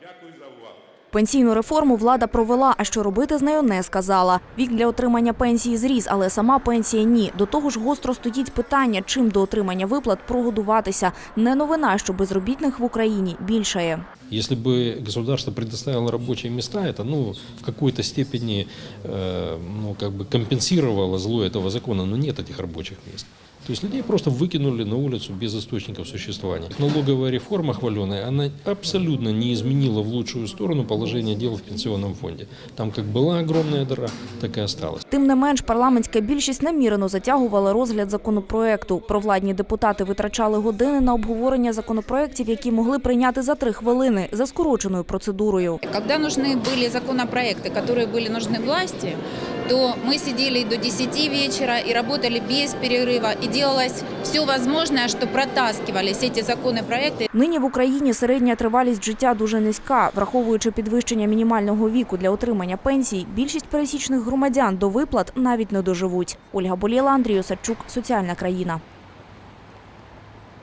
Дякую за увагу. Пенсійну реформу влада провела, а що робити з нею не сказала. Вік для отримання пенсії зріс, але сама пенсія ні. До того ж, гостро стоїть питання, чим до отримання виплат прогодуватися. Не новина, що безробітних в Україні більшає. Если бы государство предоставило рабочие места, это ну, в какой-то степени э, ну, как бы компенсировало зло этого закона, но нет этих рабочих мест. То есть людей просто выкинули на улицу без источников существования. Налоговая реформа хваленая, она абсолютно не изменила в лучшую сторону положение дел в пенсионном фонде. Там как была огромная дыра, так и осталась. Тим не менш, парламентська більшість намірено затягувала розгляд законопроекту. Провладні депутати витрачали години на обговорення законопроєктів, які могли прийняти за три хвилини за скороченою процедурою. Когда нужны были законопроекты, которые были нужны власти, то мы сидели и до 10 вечера и работали без перерыва. И делалось все возможное, что протаскивались эти законопроекты. Нині в Україні середня тривалість життя дуже низька. Враховуючи підвищення мінімального віку для отримання пенсій, більшість пересічних громадян до виплат навіть не доживуть. Ольга Болєла, Андрій Осадчук, Соціальна країна.